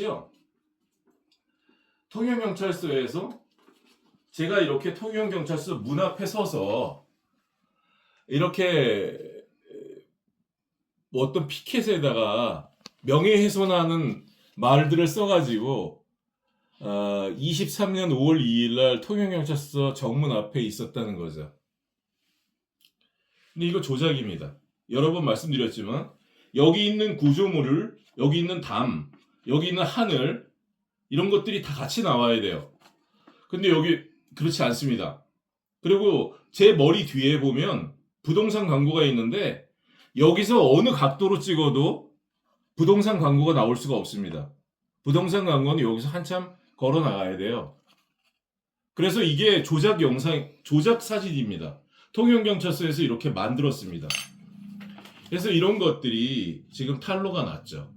것이요. 통영경찰서에서 제가 이렇게 통영경찰서 문 앞에 서서 이렇게 뭐 어떤 피켓에다가 명예훼손하는 말들을 써가지고 어, 23년 5월 2일 날 통영경찰서 정문 앞에 있었다는 거죠. 근데 이거 조작입니다. 여러 번 말씀드렸지만 여기 있는 구조물을 여기 있는 담, 여기 있는 하늘 이런 것들이 다 같이 나와야 돼요. 근데 여기 그렇지 않습니다. 그리고 제 머리 뒤에 보면 부동산 광고가 있는데 여기서 어느 각도로 찍어도 부동산 광고가 나올 수가 없습니다. 부동산 광고는 여기서 한참 걸어 나가야 돼요. 그래서 이게 조작 영상, 조작 사진입니다. 통영경찰서에서 이렇게 만들었습니다. 그래서 이런 것들이 지금 탄로가 났죠.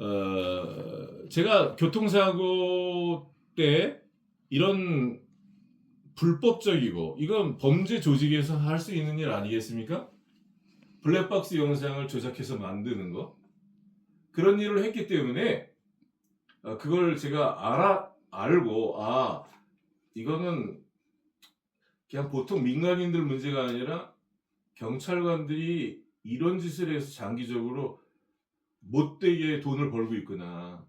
어, 제가 교통사고 때 이런 불법적이고 이건 범죄 조직에서 할 수 있는 일 아니겠습니까? 블랙박스 영상을 조작해서 만드는 거 그런 일을 했기 때문에 어, 그걸 제가 알아 알고 아 이거는 그냥 보통 민간인들 문제가 아니라 경찰관들이 이런 짓을 해서 장기적으로 못되게 돈을 벌고 있구나.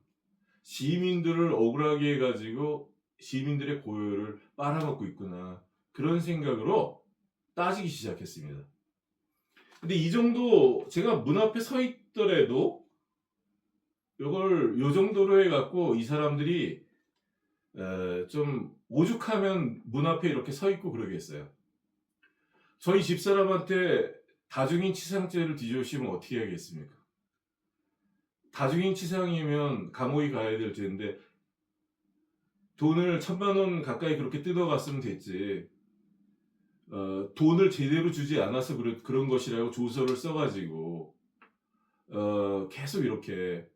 시민들을 억울하게 해가지고 시민들의 고요를 빨아먹고 있구나. 그런 생각으로 따지기 시작했습니다. 근데 이 정도 제가 문 앞에 서 있더라도 이걸 요 정도로 해갖고 이 사람들이 에, 좀 오죽하면 문 앞에 이렇게 서 있고 그러겠어요. 저희 집사람한테 다중인 치상죄를 뒤집으시면 어떻게 하겠습니까? 다중인 치상이면 감옥에 가야 될 텐데 돈을 천만 원 가까이 그렇게 뜯어갔으면 됐지. 어, 돈을 제대로 주지 않아서 그런, 것이라고 조서를 써가지고 어, 계속 이렇게